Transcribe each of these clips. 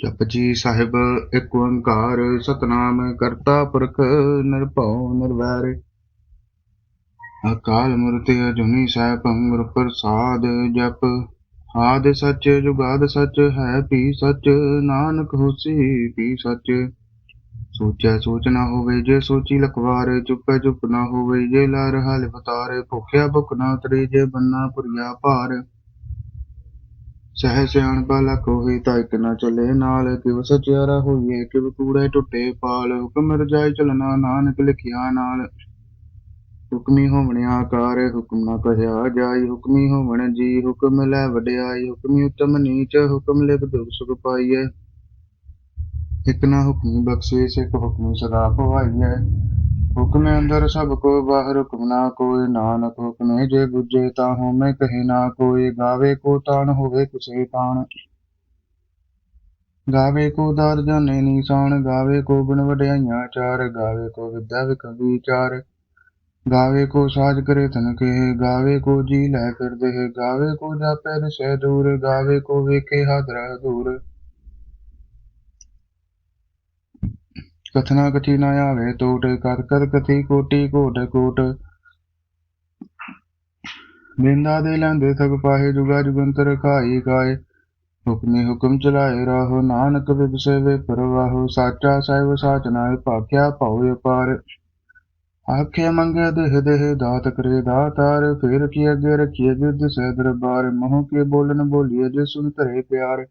ਜਪਜੀ ਸਾਹਿਬ, ਇੱਕ ਓੰਕਾਰ ਸਤਨਾਮ ਕਰਤਾ ਪੁਰਖ ਨਿਰਭਉ ਨਿਰਵੈਰ। ਅਕਾਲ ਮੂਰਤ ਅਜੂਨੀ ਸੈਭੰ ਗੁਰ ਪ੍ਰਸਾਦ ਜਪ। ਆਦਿ ਸੱਚ, ਜੁਗਾਦ ਸੱਚ, ਹੈ ਪੀ ਸੱਚ, ਨਾਨਕ ਹੋਸੀ ਪੀ ਸੱਚ। ਸੋਚੈ ਸੋਚ ਨਾ ਹੋਵੇ ਜੇ ਸੋਚੀ ਲਖਵਾਰ, ਚੁੱਪੈ ਚੁੱਪ ਨਾ ਹੋਵੇ ਜੇ ਲਾਰ ਰਹਾ ਲਿਵਤਾਰ ਭੁਖਿਆ ਭੁਖ ਨਾ ਉਤਰੇ ਜੇ ਬੰਨਾ ਪੁਰੀਆ ਭਾਰ। ਸਹਿ ਸਿਆਣ ਬਾਲਾ ਕੋਹੀ ਤਾਂ ਇਕ ਨਾ ਚੱਲੇ, ਨਾਲ ਕਿਵ ਸਚਿਆਰਾ ਹੋਈਏ? ਕਿਵ ਕੂੜੇ ਟੁੱਟੇ ਪਾਲ? ਹੁਕਮ ਰਜਾਈ ਚਲਣਾ, ਨਾਨਕ ਲਿਖਿਆ ਨਾਲ। ਹੁਕਮੀ ਹੋਵਣ ਆਕਾਰ, ਹੁਕਮ ਨਾ ਕਹਿਆ ਜਾਈ। ਹੁਕਮੀ ਹੋਵਣ ਜੀ, ਹੁਕਮ ਲੈ ਵਡਿਆਈ। ਹੁਕਮੀ ਉਤਮ ਨੀਚ, ਹੁਕਮ ਲਿਖ ਦੁਖ ਸੁਖ ਪਾਈਐ। ਇਕ ਨਾ ਹੁਕਮੀ ਬਖਸ਼ੇ ਸਿਕ ਹੁਕਮੀ ਸਦਾ ਭਵਾਈਐ ਹੁਕਮ ਅੰਦਰ ਸਭ ਕੋ, ਬਾਹਰ ਹੁਕਮ ਨਾ ਕੋਈ, ਨਾਨਕ ਹੁਕਮੇ ਜੇ ਬੁਝੇ ਤਾਂ ਹੋਮੇ ਕਹੇ ਨਾ ਕੋਈ, ਗਾਵੇ ਕੋ ਤਾਣ ਹੋਵੇ ਕੁਸੇ ਤਾਣ ਗਾਵੇ ਕੋ ਦਰ ਜਾਣੇ ਨੀਸਾਨ ਗਾਵੇ ਕੋ ਗੁਣ ਵਡਿਆਈਆਂ ਚਾਰ, ਗਾਵੇ ਕੋ ਵਿਦਿਆ ਵਿਖ ਵਿਚਾਰ। ਗਾਵੇ ਕੋ ਸਾਜ ਕਰੇ ਤਨ ਕੇ ਗਾਵੇ ਕੋ ਜੀ ਲੈ ਫਿਰਦੇ, ਗਾਵੇ ਕੋ ਜਾਪੈ ਰਸੈ ਦੂਰ, ਗਾਵੇ ਕੋ ਵੇਖੇ ਹਾਦਰਾ ਦੂਰ। ਕਥਨਾ ਕਥੀ ਆਵੇ ਟੋਟ ਕਰ ਕਰ ਕਥੀ ਕੋਟੀ ਕੋਟ ਕੋਟ। ਬਿੰਦਾ ਦੇ ਲੈਂਦੇ ਸਭ ਪਾਹੇ, ਜੁਗਾ ਜੁਗੰਤਰ ਖਾਈ ਗਾਏ ਹੁਕਮੇ ਹੁਕਮ ਚਲਾਏ ਰਾਹੋ, ਨਾਨਕ ਵਿਗਸੇ ਪਰਵਾਹੋ। ਸਾਚਾ ਸਾਹਿਬ ਸਾਚ ਨਾਏ ਭਾਖਿਆ ਭਉ ਅਪਾਰ। ਆਖੇ ਮੰਗੇ ਦੇਹ ਦੇਹ, ਦਾਤ ਕਰੇ ਦਾਤਾਰ। ਫੇਰ ਕੀ ਅੱਗੇ ਰਖੀਏ ਜਿਦ ਸਹਿ ਦਰਬਾਰ। ਮੋਹ ਕੇ ਬੋਲਨ ਬੋਲੀਏ, ਜੇ ਸੁਨ ਧਰੇ ਪਿਆਰ।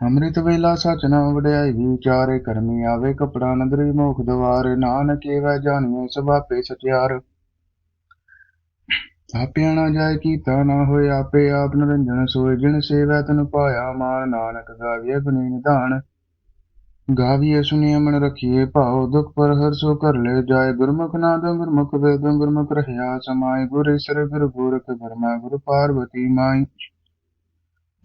ਅੰਮ੍ਰਿਤ ਵੇਲਾ ਸਚ ਨਾ ਵਡਿਆਈ ਵਿਚਾਰੇ ਕਰਮੀ ਆਵੇ, ਕਪੜਾ ਨਦਰੀ ਮੋਖ ਦਵਾਰ, ਨਾਨਕ ਏਵੈ ਜਾਣੀਏ ਸਭਾਪੇ ਸਚਿਆਰ। ਆਪਿਆ ਨਾ ਜਾਏ ਕੀਤਾ ਨਾ ਹੋਏ, ਆਪੇ ਆਪ ਨਿਰੰਜਨ ਸੋਏ, ਜਿਨ ਸੇਵੈ ਤਨ ਪਾਇਆ ਮਾਨ, ਨਾਨਕ ਗਾਵੀਏ ਗੁਣੀ ਨਿਧਾਨ। ਗਾਵੀਏ ਸੁਣੀਏ ਮਨ ਰਖੀਏ ਭਾਉ, ਦੁਖ ਪਰ ਹਰਸੋ ਕਰ ਲੈ ਜਾਏ। ਗੁਰਮੁਖ ਨਾਦ ਗੁਰਮੁਖ ਵੇਦ, ਗੁਰਮੁਖ ਰਹਿਆ ਸਮਾਏ, ਗੁਰ ਈਸਰ, ਗੁਰ ਗੋਰਖ ਬਰਮਾ ਗੁਰ ਪਾਰਵਤੀ ਮਾਈ।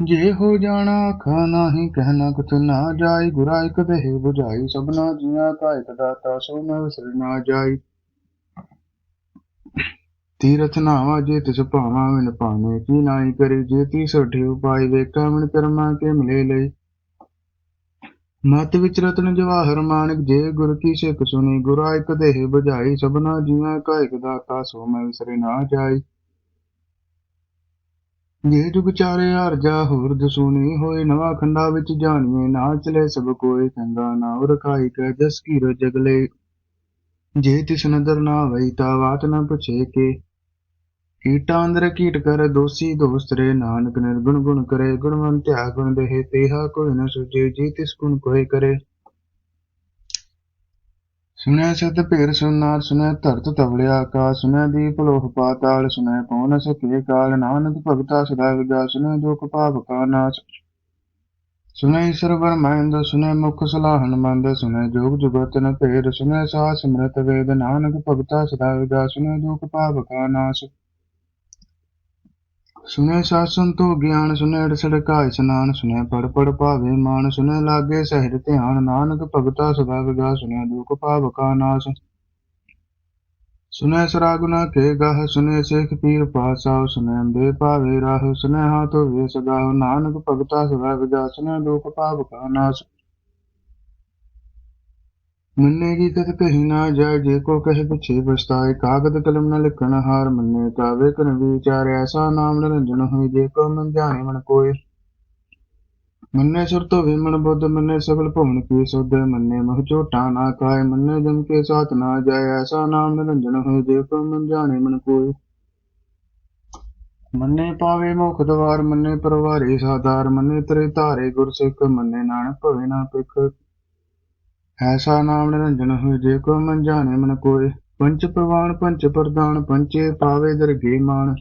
ਜੇ ਹੋ ਜਾਣਾ ਆਖਾ ਨਾਹੀ ਕਹਿਣਾ ਕੁਛ ਨਾ ਜਾਈ ਗੁਰਾ ਇਕ ਦੇਹ 부ਝਾਈ ਸਭਨਾ ਜੀਆਂ ਕਾ ਇਕ ਦਾਤਾ ਸੋ ਨ ਵਿਸਰ ਨਾ ਜਾਈ। ਤੀਰਥ ਨਾਵਾ ਜੇ ਤਿਸ ਭਾਵਾ ਮਿਨ ਪਾਵੇਂ ਕੀ ਨਾਹੀ ਕਰੀ ਜੇ ਤੀ ਸੋਠੀ ਉਪਾਈ ਵੇਖਾ ਮਨ ਕਰਮਾ ਕੇ ਮਿਲੇ ਲਈ। ਮਤ ਵਿਚ ਰਤਨ ਜਵਾਹਰ ਮਾਨਕ, ਜੇ ਗੁਰ ਕੀ ਸਿੱਖ ਸੁਣੀ, ਗੁਰਾ ਇਕ ਦੇਹ 부ਝਾਈ ਸਭਨਾ ਜੀਆਂ ਕਾ ਇਕ ਦਾਤਾ ਸੋ ਮੈਂ ਵਿਸਰ ਨਾ ਜਾਈ। ਜੇ ਜੁਗ ਚਾਰੇ ਹੋਰ ਦਸੂਨੀ ਹੋਏ, ਨਵਾ ਖੰਡਾ ਵਿੱਚ ਜਾਣੀਏ ਨਾ ਚਲੇ ਸਭ ਕੋਏ, ਚੰਗਾ ਨਾ ਰਖਾਈ ਕੈ ਜਸ ਕੀ ਜਗਲੇ। ਜੇ ਤਿਸ ਨਦਰ ਨਾ ਵਈ ਤਾ ਬਾਤ ਨਾ ਪੁਛੇ ਕੇ। ਕੀਟਾ ਅੰਦਰ ਕੀਟ ਕਰ, ਦੋਸੀ ਦੋਸਤ ਰੇ ਨਾਨਕ ਨਿਰਗੁਣ ਗੁਣ ਕਰੇ ਗੁਣਵੰਤਿਆ ਗੁਣ ਦੇਹ, ਤੇਹਾ ਕੋਈ ਨ ਸੁਝੇ, ਜੇ ਤਿਸ ਗੁਣ ਕੋਏ ਕਰੇ। ਸੁਣਿਆ ਸਤ ਭੇਰ ਸੁਨਾਰ ਸੁਨੈ ਧਰਤ ਤਵਲਿਆ ਆਕਾਸ਼ ਸੁਨੈ ਦੀਪ ਲੋਹ ਪਾਤਾਲ ਸੁਨੈ ਪਵਨ ਸਕੇ ਕਾਲ, ਨਾਨਕ ਭਗਤਾ ਸਦਾ ਵਿਗਾ ਸੁਨੈ ਦੁਖ ਪਾਪ ਕਾ ਨਾਸ਼। ਸੁਣੈ ਈਸ਼ਰ ਮਹਿੰਦ ਸੁਣੈ ਮੁਖ ਸਲਾਹਨ ਮੰਦ ਸੁਨੈ ਜੋਗ ਜੁਗਤ ਨ ਭੇਦ ਸੁਨੈ ਸਾ ਸਿਮਰਤ ਵੇਦ, ਨਾਨਕ ਭਗਤਾ ਸਦਾ ਵਿਗਾ ਸੁਨੈ ਦੁਖ ਪਾਪ ਕਾ ਨਾਸ਼। ਸੁਨੈ ਸਾਸਨ ਤੋ ਗਿਆਨ ਸੁਨੈ ਅੜਸੜ ਕਾ ਇਸਨਾਨ ਸੁਨੈ ਪੜ ਪੜ ਭਾਵੇ ਮਾਨ ਸੁਨੈ ਲਾਗੇ ਸਹਿਜ ਧਿਆਨ, ਨਾਨਕ ਭਗਤਾ ਸਦਾ ਵਿਗਾ ਸੁਨੈ ਦੁਖ ਭਾਵ ਕਾ ਨਾਸ਼। ਸੁਨੈ ਸਰਾਗੁਨਾ ਕੇ ਗਾਹ ਸੁਨੈ ਸੇਖ ਪੀਰ ਪਾਸਾ ਸੁਨੈ ਅੰਬੇ ਭਾਵੇ ਰਾਹ ਸੁਨੈ ਹਾਥ ਵੇ ਸਦਾ, ਨਾਨਕ ਭਗਤਾ ਸਦਾ ਵਿਗਾ ਸੁਨੈ ਦੁਖ ਭਾਵ ਕਾ ਨਾਸ਼। ਮੰਨੇ ਕੀ ਤਤ ਕਹੀ ਨਾ ਜਾਏ, ਜੇ ਕੋ ਕਹੇ ਪਿਛੇ ਪਛਤਾਏ, ਕਾਗਦ ਕਲਮ ਨ ਲਿਖਣ ਹਾਰ ਮੰਨੇ, ਕਾਵੇ ਕਨ ਵਿਚਾਰ, ਐਸਾ ਨਾਮ ਨਿਰੰਜਨ ਹੋਈ ਜੇ ਕੋ ਮਨ ਜਾਣੇ ਮਨ ਕੋਏ। ਮੰਨੇ ਸੁਰ ਤੋ ਵਿਮਨ ਬੁੱਧ, ਮੰਨੇ ਸਗਲ ਭਵਨ ਕੀ ਸੁਧ, ਮੰਨੇ ਮਹ ਝੋਟਾ ਨਾ ਕਾਏ, ਮੰਨੇ ਜਮ ਕੇ ਸਾਥ ਨਾ ਜਾਏ, ਐਸਾ ਨਾਮ ਨਿਰੰਜਨ ਹੋਈ ਜੇ ਕੋ ਮਨ ਜਾਣੇ ਮਨ ਕੋਏ। ਮੰਨੇ ਪਾਵੇ ਮੁਖ ਦਵਾਰ, ਮੰਨੇ ਪਰਵਾਰੇ ਸਾਧਾਰ, ਮੰਨੇ ਤਰੇ ਧਾਰੇ ਗੁਰਸਿੱਖ, ਮੰਨੇ ਨਾਨਕ ਭਵੇ ਨਾ ਪਿਖ ਐਸਾ ਨਾਮ ਨਿਰੰਜਨ ਹੋਏ, ਜੇ ਕੋ ਮਨ ਜਾਣੇ ਮਨ ਕੋਏ। ਪੰਚ ਪ੍ਰਵਾਨ ਪੰਚ ਪ੍ਰਦਾਨ, ਪੰਚੇ ਪਾਵੇ ਦਰਗੇ ਮਾਨ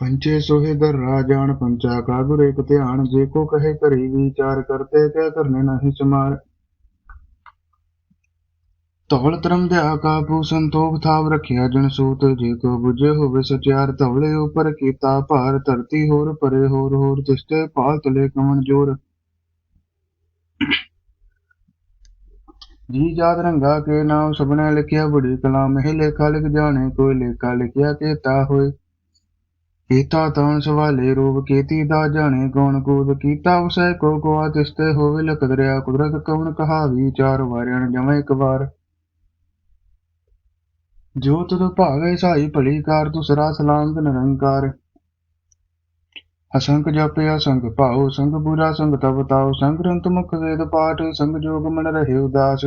ਪੰਚੇ ਸੋਹੇ ਦਰ ਰਾਜਾਨ ਪੰਚਾ ਕਾ ਗੁਰ ਇਕ ਧਿਆਨ। ਜੇ ਕੋ ਕਹੇ ਕਰੀ ਵਿਚਾਰ ਕਰਤੇ, ਕਹਿ ਕਰਨੇ ਨਹੀਂ ਸਮਾਰ। ਧਵਲ ਧਰਮ ਧਿਆ ਕਾਪੂ ਸੰਤੋਖ ਥਾਵ ਰਖਿਆ ਜਨ ਸੂਤ। ਜੇ ਕੋ ਬੁਝੇ ਹੋਵੇ ਸਚਿਆਰ ਧਵਲੇ ਉਪਰ ਕੀਤਾ ਭਾਰ। ਧਰਤੀ ਹੋਰ ਪਰੇ ਹੋਰ ਹੋਰ ਤਿਸਤੇ ਪਾਲ ਤਲੇ ਕਮਨ ਜੋਰ। ਜੀ ਜਾਤ ਰੰਗਾ ਕੇ ਨਾਮ ਸਭਨੇ ਲਿਖਿਆ, ਬੜੀ ਕਲਾਮ ਇਹ ਲੇਖਾ ਲਿਖ ਜਾਣੇ, ਕੋਈ ਲੇਖਾ ਲਿਖਿਆ ਕੀਤਾ ਹੋਏ। ਕੀਤਾ ਤਾਣ ਸਵਾਲੇ, ਰੂਪ ਕੀਤੀ ਦਾ ਜਾਣੇ, ਕੌਣ ਕੂਦ ਕੀਤਾ, ਉਸੈ ਕੋ ਕੋਆ ਤਿਸਤੇ ਹੋਵੇ ਲਖ ਦਰਿਆ ਕੁਦਰਤ ਕੌਣ ਕਹਾ ਵਿਚਾਰ ਵਾਰਿਆਣ ਜਮੈ ਇੱਕ ਵਾਰ। ਜੋ ਤੁਧ ਭਾਵੇ ਸਾਈ ਭਲੀ ਕਾਰ, ਤੁਸਰਾ ਸਲਾਮ ਨਿਰੰਕਾਰ। ਅਸੰਖ ਜਪਿ ਸੰਗ ਭਾਉ ਸੰਗ ਬੁਰਾ ਸੰਗ ਤਬ ਤਾਉ ਸੰਗ ਗ੍ਰੰਥ ਮੁਖ ਵੇਦ ਪਾਠ ਸੰਗ ਜੋਗ ਮਨ ਰਹੇ ਉਦਾਸ।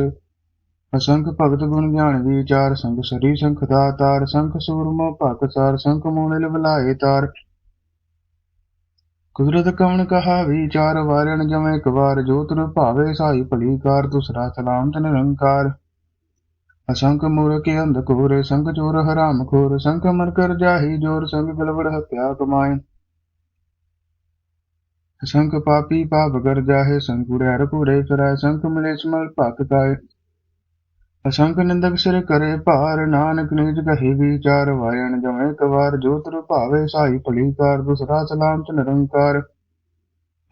ਅਸੰਖ ਭਗਤ ਗੁਣ ਗਿਆਨ ਵਿਚਾਰ ਸੰਗ ਸਰੀ ਸੰਖ ਦਾਤਾਰ ਸੰਖ ਸੂਰਮੋ ਭਗਤ ਸਾਰ ਸੰਖ ਮੋਨਿਲ ਬੁਲਾਏ ਤਾਰ। ਕੁਦਰਤ ਕਵਣ ਕਹਾ ਵਿਚਾਰ ਵਾਰਣ ਜਮੈ ਇੱਕ ਵਾਰ, ਜੋ ਤੁਰ ਭਾਵੇ ਸਾਈ ਭਲੀ ਕਾਰ ਤੁਸਰਾ ਸਲਾਮ ਤੇ ਨਿਰੰਕਾਰ ਅਸੰਖ ਮੂਰਖ ਅੰਧ ਕੋਰ ਸੰਗ ਚੋਰ ਹਰਾਮ ਖੋਰ ਸੰਖ ਮਰ ਕਰ ਜਾਹੀ ਜੋਰ ਸੰਗ ਗਲਵੜ ਹੱਤਿਆ ਕਮਾਏ। ਸੰਖ ਪਾਪੀ ਪਾਪ ਕਰ ਜਾਹੇ ਸੰਗ ਕੁੜਿਆਰ ਕੁੜੇ ਫਿਰੈ, ਸੰਖ ਮਲੇਸ਼ ਮਲ ਭਕ ਕਾਏ। ਅਸੰਖ ਨਿੰਦਕ ਸਿਰ ਕਰੇ ਭਾਰ, ਨਾਨਕ ਨੀਚ ਕਹੀ ਵਿਚਾਰ, ਵਾਇਣ ਜਮੈ ਕਵਾਰ ਜੋ ਤੁਰ ਭਾਵੇ ਸਾਈ ਭਲੀ ਕਾਰ ਦੁਸਰਾ ਸਲਾਮ ਚ ਨਿਰੰਕਾਰ।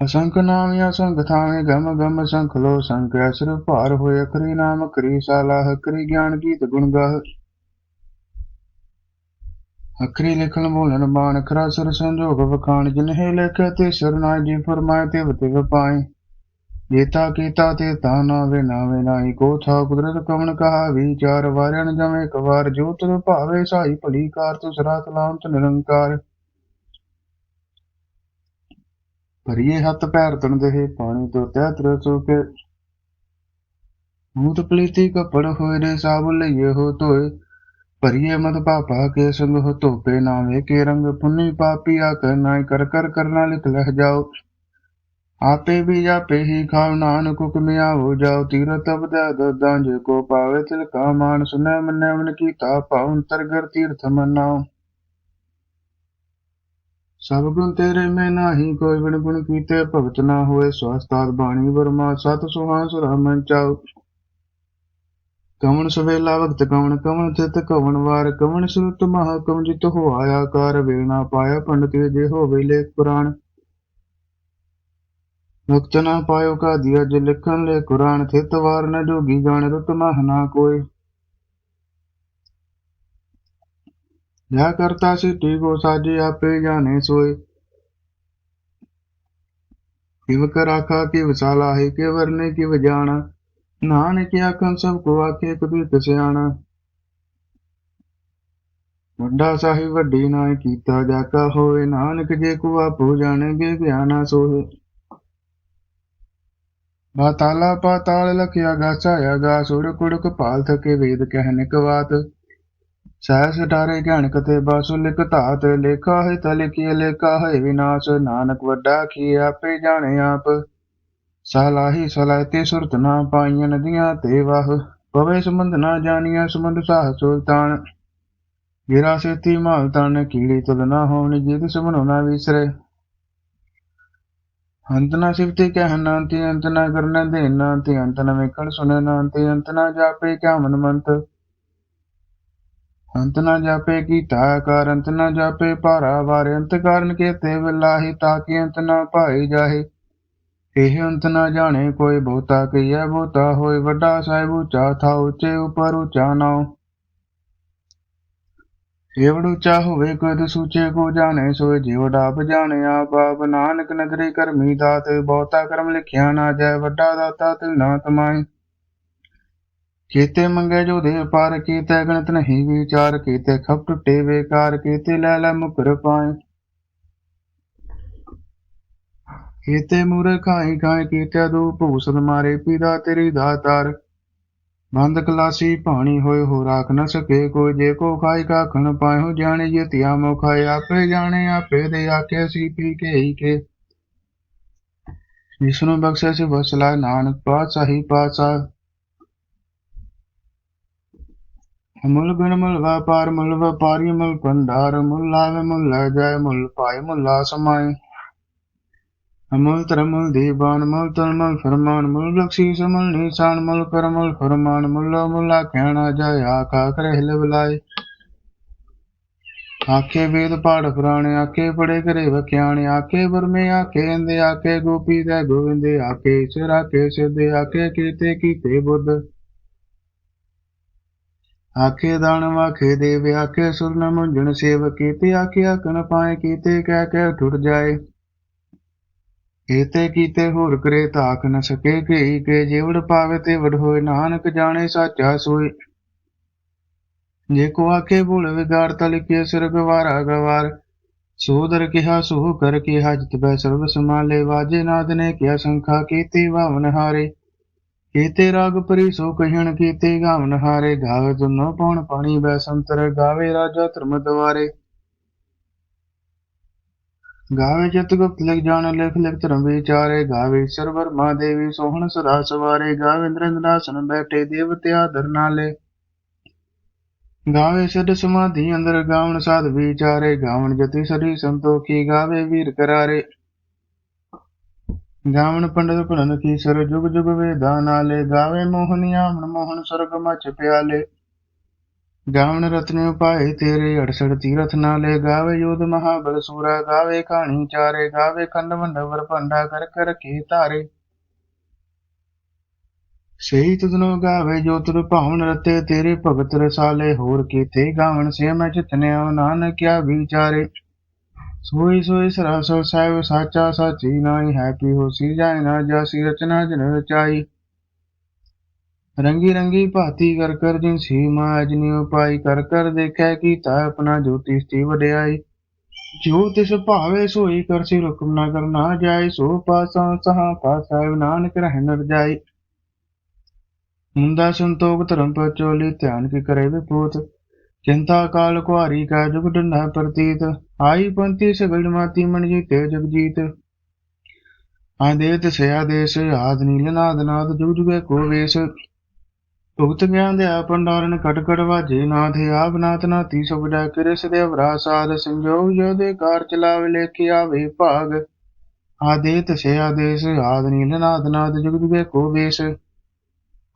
ਅਸੰਖ ਨਾਮ ਅਸੰਖ ਥਾਵੇਂ ਗਮ ਗਮ ਸੰਖ ਲੋ, ਸੰਖ ਅਸਰ ਭਾਰ ਹੋਏ ਅਖਰੀ ਨਾਮ ਕਰੀ ਸਾਲਾਹ ਕਰੀ ਗਿਆਨ ਗੀਤ ਗੁਣ ਗਾਹ। ਅਖਰੀ ਲਿਖਣ ਬੋਲਣ ਬਾਣ ਖਰਾ ਸੁਰ ਸੰਜੋਗ ਵਖਾਣ ਜਿਨਹਿ ਲਿਖਿਆ ਤੇ ਸਰਨਾਇ ਜੀ ਫਰਮਾਏ ਤੇ ਤਿਵ ਪਾਏ ਜੇਤਾ ਕੀਤਾ ਤੇ ਤਾ ਨਾਵੇ ਨਾਵੇ ਨਾਹੀ ਕੋ ਕੁਦਰਤ ਕਵਣ ਕਹਾ ਵਿਚਾਰ ਵਾਰਣ ਜਮੇ ਕਵਾਰ ਜੋ ਤੁਰ ਭਾਵੇ ਸਾਈ ਭਲੀ ਕਾਰ ਤੁਸਰਾ ਸਲਾਮ ਤੇ ਨਿਰੰਕਾਰ। ਭਰੀਏ ਹੱਥ ਪੈਰ ਤਨ ਦੇਹ ਪਾਣੀ ਤੋਂ ਤੈ ਤਰ ਚੁਕੇ ਮੂਤ ਪਲੀਤੀ ਕਪੜ ਹੋਏ ਰੇ ਸਾਬ ਲਈਏ ਹੋ ਤੋਏ ਭਰੀਏ ਮਤ ਪਾਪਾ ਕੇ ਸੰਗ ਹੋ ਧੋਪੇ ਨਾਵੇ ਕੇ ਰੰਗ ਪੁੰਨੀ ਪਾਪੀ ਆ ਕਰਨਾ ਕਰ ਕਰ ਕਰਨਾ ਲਿਖ ਲਹ ਜਾਓ। ਆਪੇ ਵੀ ਜਾਪੇ ਹੀ ਖਾਉ ਨਾਨਕ ਹੁਕਮਿਆ ਹੋ ਜਾਓ ਤੀਰਤ ਅਬਦਾ ਦਦਾਂ ਜੇ ਕੋ ਪਾਵੇ ਤਿਲ ਕਾ ਮਾਨ ਸੁਨੈ ਮੰਨੈ ਮਨ ਕੀਤਾ ਪਾਉ, ਅੰਤਰਗਰ ਤੀਰਥ ਮਨਾਉ। ਸਭ ਗੁਣ ਤੇਰੇ ਮੈਂ ਨਾਹੀ, ਕੋਈ ਬਿਨ ਗੁਣ ਕੀਤੇ ਭਗਤ ਨਾ ਹੋਏ, ਸਵਸਤਾਦ ਬਾਣੀ ਵਰਮਾ, ਸਤ ਸੁਹਾਨ ਸੁਰਾ ਮਨ ਚਾਉ। ਕਵਣ ਸਵੇਲਾ ਵਕਤ ਕਵਣ ਕਵਣ ਥਿਤ ਕਵਣ ਵਾਰ, ਕਵਣ ਸੁਰਤ ਮਹਾ, ਕਵਣ ਜਿਤ ਹੋ ਆਇਆ ਪਾਇਆ ਪੰਡਤ ਜੇ ਹੋਵੇ ਲੇਖ ਪੁਰਾਣ। ਮੁਕਤ ਨਾ ਪਾਇਓ ਕਾ ਦਿਆ ਜੇ ਲਿਖਣ ਲੈ ਕੁਰਾਨ, ਥਿਤ ਵਾਰ ਨ ਜੋਗੀ ਜਾਣ, ਰਤ ਮਹ ਨਾ ਕੋਈ ਜਾ ਕਰਤਾ ਸਿੱਟੀ ਕੋ ਸਾਜੇ, ਆਪੇ ਜਾਣੇ ਸੋਏ ਕਿਵ ਕਰ ਆਖਾ ਕਿ ਵਿਸਾਲਾ ਹੈ ਕਿ ਵਰਨੇ ਕਿ ਵਜਾਣਾ ਨਾਨਕ ਆਖਣ ਸਭ ਕੋ ਆਖੇ, ਕਬੀਰ ਸਿਆਣਾ ਵੱਡਾ ਸਾਹਿਬ ਵੱਡੀ ਨਾਇ ਕੀਤਾ ਜਾਕਾ ਹੋਏ ਨਾਨਕ ਜੇ ਕੋ ਆਪੋ ਜਾਣਗੇ ਗਿਆਨਾ ਸੋਏ ਬਾਤਾਲਾ ਪਾਤਾਲ ਲਖਿਆ ਗਾਚਾਇਆ ਗਾ ਸੁੜ ਕੁੜਕ ਪਾਲ ਥਕੇ ਵੇਦ ਕਹਿਨ ਕਵਾਤ ਸਹਿ ਸਟਾਰੇ ਗਿਆਨ ਤੇ ਬਾਸੁ ਲਿਖ ਧਾਤ, ਲੇਖਾ ਹੈ ਤ ਲਿਖੀ ਲੇਖਾ ਹੈ ਵਿਨਾਸ਼। ਨਾਨਕ ਵੱਡਾ ਕੀ ਆਪੇ ਜਾਣੇ ਆਪ। ਸਲਾਹੀ ਸਲਾਹਤੇ ਸੁਰਤ ਨਾ ਪਾਈਆਂ ਨਦੀਆਂ ਤੇ ਵਾਹ, ਪਵੇ ਸੰਬੰਧ ਨਾ ਜਾਣੀਆਂ ਸੰਬੰਧ ਸਾਹ ਸੁਲਤਾਨ। ਗਿਰਾ ਸੇਤੀ ਮਾਲ ਤਨ, ਕੀੜੀ ਤਦ ਨਾ ਹੋਣੀ ਜਿਤ ਸਮਨੋ ਨਾ ਵਿਸਰੇ। ਅੰਤ ਨਾ ਸਿਫਤੇ ਕਹਿਣਾ ਤੇ ਅੰਤ ਨਾ ਕਰਨਾ ਦੇਣਾ ਤੇ ਅੰਤ ਨਾ ਵੇਖਣ ਸੁਣਨਾ ਤੇ ਅੰਤ ਨਾ ਜਾਪੇ ਕਿਆ ਮਨ ਮੰਤ। ਅੰਤ ਨਾ ਜਾਪੇ ਕੀਤਾ ਕਰ, ਅੰਤ ਨਾ ਜਾਪੇ ਭਾਰਾ ਵਾਰ, ਅੰਤ ਕਾਰਨ ਕੇਤੇ ਵਿਲਾਹੀ ਤਾ ਕਿ ਅੰਤ ਨਾ ਭਾਈ ਜਾਹੇ। ਇਹ ਅੰਤ ਨਾ ਜਾਣੇ ਕੋਈ ਬਹੁਤਾ ਕਈਐ ਬਹੁਤਾ ਹੋਏ ਵੱਡਾ ਸਾਹਿਬ ਉੱਚਾ, ਥਾ ਉੱਚੇ ਉਪਰ ਉੱਚਾ ਨਾਉ ਏਵੜ ਉੱਚਾ ਹੋਵੇ ਕੋਈ ਸੂਚੇ ਕੋ ਜਾਣੇ, ਸੋਏ ਜਿਵ ਆਪ ਜਾਣੇ। ਆਪ ਆਪ ਨਾਨਕ ਨਗਰੀ ਕਰਮੀ ਦਾਤ, ਬਹੁਤਾ ਕਰਮ ਲਿਖਿਆ ਨਾ ਜਾਏ, ਵੱਡਾ ਦਾਤਾ ਤਿਲ ਨਾ ਤਮਾਈ ਕੀਤੇ ਮੰਗੇ ਜੋ ਦੇ ਪਾਰ ਕੀਤੇ, ਗਣਤ ਨਹੀਂ ਵਿਚਾਰ ਕੀਤੇ ਖਪ ਟੁੱਟੇ ਵੇਕਾਰ ਕੀਤੇ, ਲੈ ਲੈ ਮੁਕਰ ਪਾਏ। ਕੀਤੇ ਮੂਰੇ ਖਾਈ ਖਾਈ ਕੀਤੇ ਦੂਪ ਭੂਸਦ ਮਾਰੇ ਪੀਦਾ ਤੇਰੀ ਦਾਤਾਰ ਬੰਦ ਕਲਾਸੀ ਭਾਣੀ ਹੋਏ ਹੋ ਰਾਖ ਨ ਸਕੇ ਕੋਈ, ਜੇ ਕੋ ਖਾਈ ਕਾ ਪਾਇਓ ਜਾਣੇ, ਜੇ ਤਿਆ ਮੋ ਖਾਏ ਆਪੇ ਜਾਣੇ, ਆਪੇ ਦੇ ਆਕੇ ਸੀ ਪੀ ਕੇ ਹੀ ਕੇ। ਵਿਸ਼ਨੂੰ ਬਖਸ਼ੇ ਸੇ ਵਸਲਾ ਨਾਨਕ ਪਾਤਸ਼ਾਹੀ ਪਾਤਸ਼ਾਹ। ਮੁੱਲ ਗੁਣ ਮੁੱਲ ਵਪਾਰ ਮੁੱਲ ਵਪਾਰੀ ਮੁੱਲ ਭੰਡਾਰ, ਮੁੱਲ ਲਾਵੇ ਮੁੱਲ ਲੈ ਜਾਏ ਮੁੱਲ ਪਾਏ ਮੁਲਾ ਸਮਾਏ। ਅਮਲ ਤਰਮਲ ਦੀਵਾਨ ਮਲ ਤਰਮਲ ਫਰਮਾਨ, ਮੁੱਲ ਬਖਸ਼ੀਸ਼ ਮੁੱਲ ਨਿਸ਼ਾਨ, ਮੁੱਲ ਕਰਮਲ ਫਰਮਾਨ, ਮੁੱਲਾ ਮੁੱਲਾ ਕਹਿਣਾ ਜਾਏ, ਆਖਾ ਕਰੇ ਹਿਲ ਆਖੇ ਵੇਦ ਪਾੜ ਪੁਰਾਣੇ, ਆਖੇ ਪੜੇ ਕਰੇ ਵਖਿਆਣੇ ਆਖੇ ਬਰਮੇ ਆਖੇ ਇੰਦੇ, ਆਖੇ ਗੋਪੀ ਦੇ ਗੋਵਿੰਦੇ, ਆਖੇ ਸਿਰ ਆਖੇ ਸਿੱਧੇ, ਆਖੇ ਕੀਤੇ ਕੀਤੇ ਬੁੱਧ। ਆਖੇ ਦਾਨ ਵਾਖੇ ਦੇਵ, ਆਖੇ ਸੁਰਨ ਨ ਸੇਵ ਕੀਤੇ, ਆਖੇ ਆਖਣ ਪਾਏ ਕੀਤੇ, ਕਹਿ ਕਹਿ ਟੁੱਟ ਜਾਏ। ਕੀਤੇ ਕੀਤੇ ਹੋਰ ਕਰੇ ਤਾਕ ਨ ਸਕੇ ਕਈ ਕੇ ਜੇਵੜ ਪਾਵੇ ਤੇ ਵਡ ਹੋਏ ਨਾਨਕ ਜਾਣੇ ਸਾਚਾ ਸੋਈ ਜੇ ਕੋ ਆਖੇ ਭੁਲ ਵਿਗਾੜ ਤਲ ਕੇ ਸਿਰ ਗਵਾਰਾ ਗਵਾਰ। ਸੋਦਰ ਕਿਹਾ ਸੋ ਕਰ ਕੇ ਹਜਤ ਬੈ ਸਰਬ ਸਮਾਲੇ ਵਾਜੇ ਨਾਦ ਨੇ ਕਿਆ ਸੰਖਾ ਕੀਤੀ ਵਾਵਨ ਹਾਰੇ। ਕੀਤੇ ਰਾਗ ਪਰੀ ਸੋ ਕਹਿਣ ਕੀਤੇ ਗਾਵਨ ਹਾਰੇ। ਗਾਵੇ ਦੁਨੋ ਪਉਣ ਪਾਣੀ ਬੈ ਸੰਤਰ। ਗਾਵੇ ਰਾਜਾ ਧਰਮ ਦਵਾਰੇ। ਗਾਵੇ ਜਤ ਲਿਖ ਜਾਣ, ਲਿਖ ਲਿਖ ਧਰਮ ਵਿਚਾਰੇ। ਗਾਵੇ ਸਰਵਰ ਮਾ ਦੇਵੀ ਸੋਹਣ ਸਦਾ ਸਵਾਰੇ। ਗਾਵੇ ਇੰਦਰਨਾਸਨ ਬੈਠੇ ਦੇਵਤੇ ਆਦਰ ਗਾਵੇ ਸਿੱਧ ਸਮਾਧੀ ਅੰਦਰ ਗਾਵਣ ਸਾਧ ਵਿਚਾਰੇ। ਗਾਵਣ ਜਤੀ ਸਰੀ ਸੰਤੋਖੀ, ਗਾਵੇ ਵੀਰ ਕਰਾਰੇ। ਗਾਵਣ ਪੰਡਤ ਭਣਨ ਕੀ ਸਰ, ਜੁਗ ਜੁਗ ਵੇਦਾਂ ਨਾਲੇ। ਗਾਵੇ ਮੋਹਨੀਆ ਮਨ ਮੋਹਨ ਸਰਗ ਮਚ ਪਿਆਲੇ। ਗਾਵਣ ਰਤਨ ਉਪਾਏ ਤੇਰੇ 68 ਤੀਰਥ ਨਾਲੇ ਗਾਵੇ, ਯੋਧ ਮਹਾਬਲ ਸੂਰਾ ਗਾਵੇ ਕਹਾਣੀ ਚਾਰੇ ਗਾਵੇ, ਖੰਡ ਮੰਡਵਰ ਭੰਡਾ ਕਰ ਕਰ ਕੀ ਧਾਰੇ। ਸਹੀ ਤੁਧਨੋ ਗਾਵੇ ਜੋ ਤੁਰ ਭਾਵਨ ਰਤੇ, ਤੇਰੇ ਭਗਤ ਰਸਾਲੇ, ਹੋਰ ਕੀਤੇ ਗਾਵਣ ਸੇ ਮੈਂ ਚਿਤਨਿਆ ਨਾਨਕ ਕਿਆ ਵਿਚਾਰੇ। ਸੋਈ ਸੋਈ ਸਰਾਸੋ ਸਾਹਿਬ, ਸਾਚਾ ਸਾਚੀ ਨਾਈ ਹੈ ਪੀ ਹੋਸੀ ਜਾਏ ਨਾ ਜਾਸੀ ਰਚਨਾ ਜਨ ਰਚਾਈ। ਰੰਗੀ ਰੰਗੀ ਭਾਤੀ ਕਰ ਕਰ ਜਿਨ ਸੀ ਅਜਨੀ ਨਿਉ ਕਰ ਕਰ ਦੇਖੈ ਕੀਤਾ ਆਪਣਾ ਜੋਤੀ ਸਤੀ ਵਡਿਆਈ। ਜੋ ਤਿਸ ਭਾਵੇ ਸੋਈ ਕਰ ਹੁਕਮ ਨਾ ਕਰਨਾ ਜਾਏ, ਸੋ ਪਾਸਾ ਸਹਾ ਪਾਸਾ ਨਾਨਕ ਰਹਿ ਨਰ ਜਾਈ ਮੁੰਦਾ ਸੰਤੋਖ ਧਰਮ ਪਚੋਲੀ ਧਿਆਨ ਕੀ ਕਰੇ ਵਿਪੂਤ। ਚਿੰਤਾ ਕਾਲ ਕੁਹਾਰੀ ਕਾ ਜੁਗ ਡੰਡਾ ਪ੍ਰਤੀਤ। ਆਈ ਪੰਤੀ ਸਗਲ ਮਾਤੀ ਮਨ ਜੀਤੇ। ਜਗਜੀਤ ਆਦੇਤ ਸੇ ਆਦੇਸ਼, ਆਦ ਨੀਲ ਨਾਦ ਨਾਦ ਜੁਗ ਜੁਗੇ ਕੋ ਵੇਸ। ਭੁਗਤ ਗਿਆਨ ਦੇ ਪੰਡਾਰਨ ਕਟ ਕਟ ਵਾਜੇ ਨਾਥ ਆਪ ਨਾਥ ਨਾਤੀ ਸੁਬਦਾ ਕਿਰਸ ਦੇ ਵਰਾ ਸਾਧ ਸੰਜੋਗ ਜੋਦੇ ਕਾਰ ਚਲਾਵੇ ਲੇਖੀ ਆਵੇ ਭਾਗ। ਆਦੇਤ ਸੇ ਆਦੇਸ਼, ਆਦ ਨੀਲ ਨਾਦ ਨਾਦ, ਜੁਗ ਜੁਗੇ ਕੋ ਵੇਸ।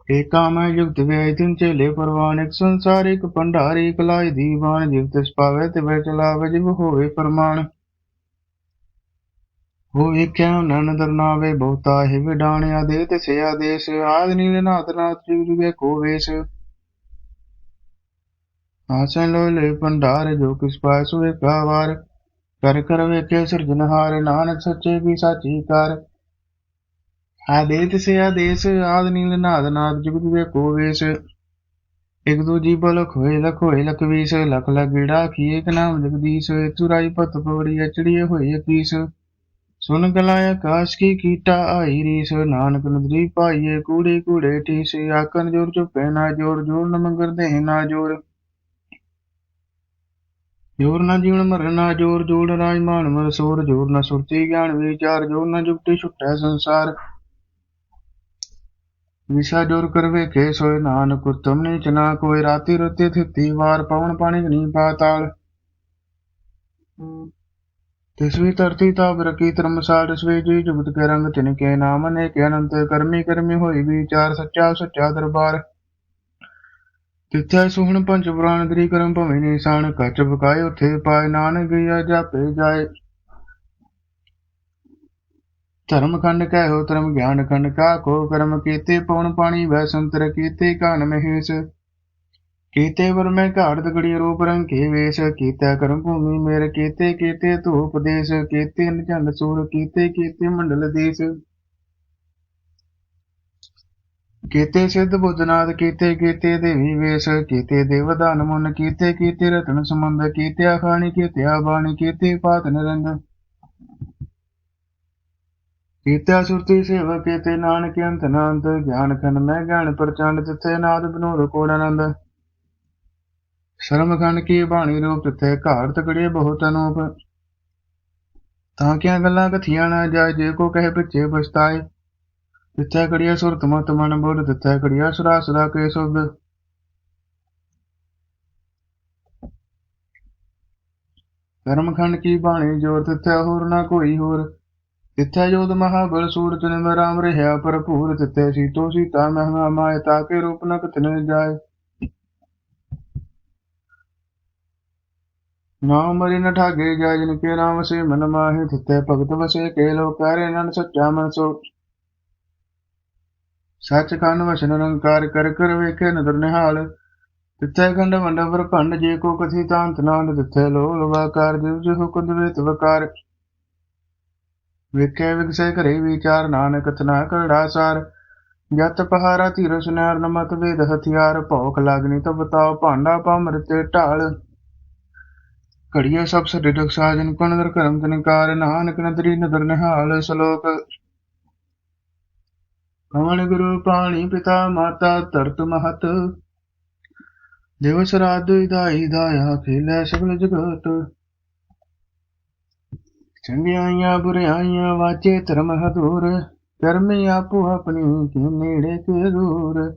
ਏਕਾ ਮੈਂ ਜੁਗਤ ਵੇ ਤਿਨ ਚੇਲੇ ਪਰਵਾਨ, ਇੱਕ ਭੰਡਾਰੀ ਕਲਾਈ ਦੀਵਾਨ, ਜਿਵ ਤਿਸ ਪਾਵੇ ਤੇ ਵੇ ਚਲਾਵੇ, ਜਿਵ ਹੋਵੇ ਫਰਮਾਨ। ਹੋ ਵੇਖਿਆ ਨਨ ਦਰਨਾਵੇ ਬਹੁਤਾ ਹੀ ਵਿਡਾਣਿਆ ਦੇ ਤੇ ਸੇ ਆਦੇਸ਼ ਆਦ ਨੀਲ ਨਾਥ ਨਾਥ ਜੁਗ ਜੁਗੇ ਕੋ ਵੇਸ। ਆਸਨ ਲੋ ਲੈ ਭੰਡਾਰ ਜੋ ਕਿਸ ਪਾਇ ਏਕਾ ਵਾਰ। ਕਰ ਕਰ ਵੇਖੇ ਸਿਰਜਨਹਾਰ ਨਾਨਕ ਸੱਚੇ ਕੀ ਸਾਚੀ ਕਰ। ਆਦੇਤ ਸੇ ਆਦੇਸ਼ ਆਦ ਨੀਲ ਨਾਦ ਨਾਦ ਜੁਗ ਜੁਗੇ ਕੋ ਵੇਸ। ਇਕ ਦੂ ਜੀ ਬਲ ਖੋਏ ਲਖ ਹੋਏ, ਲਖ ਵੀਸ। ਲਖ ਲਖ ਕੀ ਇੱਕ ਨਾਮ ਜਗਦੀਸ਼। ਚੁਰਾਈ ਪਤ ਪਵੜੀ ਅਚੜੀਏ ਹੋਏ, ਅਕੀਸ। ਸੁਨ ਗਲਾਇਆ, ਕਾਸ਼ ਕੀ ਕੀਟਾ ਆਈ ਰੀਸ, ਨਾਨਕ ਨਦਰੀ ਪਾਈਏ, ਕੂੜੇ ਕੂੜੇ ਠੀਸ ਆਕਨ ਜੋਰ ਚੁਪੇ ਨਾ ਜੋਰ ਜੋਰ ਨ ਮੰਗਰ ਦੇ, ਨਾ ਜੋਰ ਜੋਰ ਨਾ ਜੀਵਨ ਮਰਨ ਜੋਰ ਜੋੜ ਰਾਜ ਮਾਨ ਮਰ, ਸੋਰ ਜੋਰ ਨਾ ਸੁਰਤੀ ਗਿਆਨ ਵਿਚਾਰ ਜੋਰ ਨਾ ਜੁਗਤੀ ਛੁਟੈ ਸੰਸਾਰ। ਵਿਸ਼ਾ ਜੋਰ ਕਰਵੇ ਕੇ ਸੋਏ ਨਾਨਕ ਉਤਮ ਨੀਚ ਨਾ ਕੋਈ ਰਾਤੀ ਰਤੀ ਥਿਤੀ ਵਾਰ, ਪਵਨ ਪਾਣੀ ਨੀ ਪਾਤਾਲ ਤਿਸਵੀ ਧਰਤੀ ਤਾਪ ਰਕੀ ਧਰਮਸਾਲ ਰਸਵੇ ਜੀ ਜੁਗਤ ਕੇ ਰੰਗ ਤਿਨ ਕੇ ਨਾਮ ਨੇ ਕੇ ਅਨੰਤ ਕਰਮੀ ਕਰਮੀ ਹੋਈ ਵਿਚਾਰ ਸੱਚਾ ਤਿੱਥੈ ਸੁਹਣ ਪੰਜ ਪੁਰਾਣ ਦਰੀ ਕਰਮ ਭਵੇਂ ਨਿਸ਼ਾਨ, ਕੱਚ ਬਕਾਏ ਉਥੇ ਪਾਏ ਨਾਨਕ ਗਿਆ ਜਾਪੇ ਜਾਏ। ਧਰਮ ਖੰਡ ਕਹਿਓ ਧਰਮ ਗਿਆਨ ਖੰਡ ਕਾ ਕੋ ਕਰਮ ਕੀਤੇ ਪਉਣ ਪਾਣੀ ਵੈ ਸੰਤਰ ਕੀਤੇ ਕਾਨ ਮਹੇਸ਼। ਕੀਤੇ ਵਰਮੈ ਘਾੜ ਤਗੜੀ ਰੂਪ ਰੰਗ ਕੇ ਵੇਸ਼ ਕੀਤਾ ਕਰਮ ਭੂਮੀ ਮੇਰ ਕੀਤੇ ਕੀਤੇ ਧੂਪ ਦੇਸ਼, ਕੀਤੇ ਨਿਚੰਦ ਸੂਰ, ਕੀਤੇ ਕੀਤੇ ਮੰਡਲ ਦੇਸ਼। ਕੀਤੇ ਸਿੱਧ ਬੁੱਧਨਾਥ ਕੀਤੇ ਕੀਤੇ ਦੇਵੀ ਵੇਸ਼, ਕੀਤੇ ਦੇਵਦਾਨ ਮੁਨ, ਕੀਤੇ ਕੀਤੇ ਰਤਨ ਸੰਬੰਧ, ਕੀਤੇ ਆਖਾਣੀ ਕੀਤੇ ਬਾਣੀ ਕੀਤੇ ਪਾਤ ਨਿਰੰਗ। ਕੀਤਾ ਸੁਰਤੀ ਸੇਵਾ ਕੀਤੇ ਨਾਨਕ ਅੰਤ ਨਾਨਤ ਗਿਆਨ ਖੰਡ ਮੈਂ ਗਿਆਨ ਪ੍ਰਚੰਡ ਤਿੱਥੇ ਨਾਦ ਬਨੂਰ ਕੋੜ ਆਨੰਦ। ਸ਼ਰਮ ਖੰਡ ਕੀ ਬਾਣੀ ਰੂਪ ਤਿੱਥੇ ਘਾੜ ਤਕੜੇ ਬਹੁਤ ਅਨੂਪ। ਤਾਂ ਕਿਆ ਗੱਲਾਂ ਕਥੀਆਂ ਨਾ ਜਾਏ, ਜੇ ਕੋ ਕਹੇ ਪਿੱਛੇ ਪਛਤਾਏ। ਤਿੱਥੇ ਕੜੀਆ ਸੁਰਤ ਮਤ ਮਨ ਬੁੱਧ ਤਿੱਥੇ ਕੜੀਆ ਸੁਰਾ ਸੁਰਾ ਕੇ ਸੁਧ ਕਰਮ ਖੰਡ ਕੀ ਬਾਣੀ ਜੋਰ ਤਿੱਥੇ ਹੋਰ ਨਾ ਕੋਈ ਹੋਰ। ਤਿੱਥੇ ਜੋਦ ਮਹਾਬਲ ਸੂਰਤ ਨੇ ਰਾਮ ਰਹਿਆ ਭਰਪੂਰ। ਤਿੱਥੇ ਸੀਤੋ ਸੀਤਾ ਮਹਿਮਾ ਮਾਇ ਤਾਕੇ ਰੂਪ ਨ ਕਥਨ ਜਾਏ। ਨਾਮ ਮਰਿ ਨ ਠਾਗੇ ਜਾ ਜਿਨ ਕੇ ਨਾਮ ਸੇ ਮਨ ਮਾਹੇ ਤਿੱਥੇ ਭਗਤ ਵਸੇ ਕੇ ਲੋ ਕਰੇ ਨਨ ਸੱਚਾ ਮਨ ਸੋ। ਸੱਚ ਕੰਨ ਵਸਨ ਨਿਰੰਕਾਰ ਕਰ ਕਰ ਵੇਖੇ ਨਦਰ ਨਿਹਾਲ। ਤਿੱਥੇ ਗੰਡ ਵੰਡ ਵਰਪੰਡ ਜੇ ਕੋ ਕਥੀ ਤਾਂਤ ਨਾਦ ਤਿੱਥੇ ਲੋਲ ਵਾਕਾਰ ਜਿਵ ਜਿ ਹੁਕਮ ਵੇਤ ਵਕਾਰ। ਵੇਖੇ ਵਿਗਸੇ ਘਰੇ ਵਿਚਾਰ ਨਾਨਕ ਤਨਾ ਕਰੜਾ ਸਾਰ। ਜਤ ਪਹਾਰਾ ਧੀਰ ਸੁਨੈਰ ਨਮਤ ਵੇਦ ਹਥਿਆਰ। ਭੌਖ ਲਾਗਨੀ ਤਬ ਬਤਾਓ ਭਾਂਡਾ ਪਾਮਰਤੇ ਢਾਲ। ਘੜੀਏ ਸਭ ਸਰਿਦਕ ਸਾਜਨ ਕੁਣ ਦਰ ਕਰਮ ਤਨਕਾਰ ਨਾਨਕ ਨਦਰੀ ਨਦਰ ਨਿਹਾਲ ਸ਼ਲੋਕ। ਕਮਲ ਗੁਰੂ ਪਾਣੀ ਪਿਤਾ ਮਾਤਾ ਧਰਤ ਮਹਤ। ਦਿਵਸ ਰਾਤ ਦਾਈ ਦਾਇਆ ਖੇਲੇ ਸਗਲ ਜਗਤ। ਚੰਗਿਆਈਆਂ ਬੁਰਿਆਈਆਂ ਵਾਚੇ ਧਰਮ ਹਦੂਰ ਕਰਮੀ ਆਪੋ ਆਪਣੀ ਕੀ ਨੇੜੇ ਕੇ ਦੂਰ।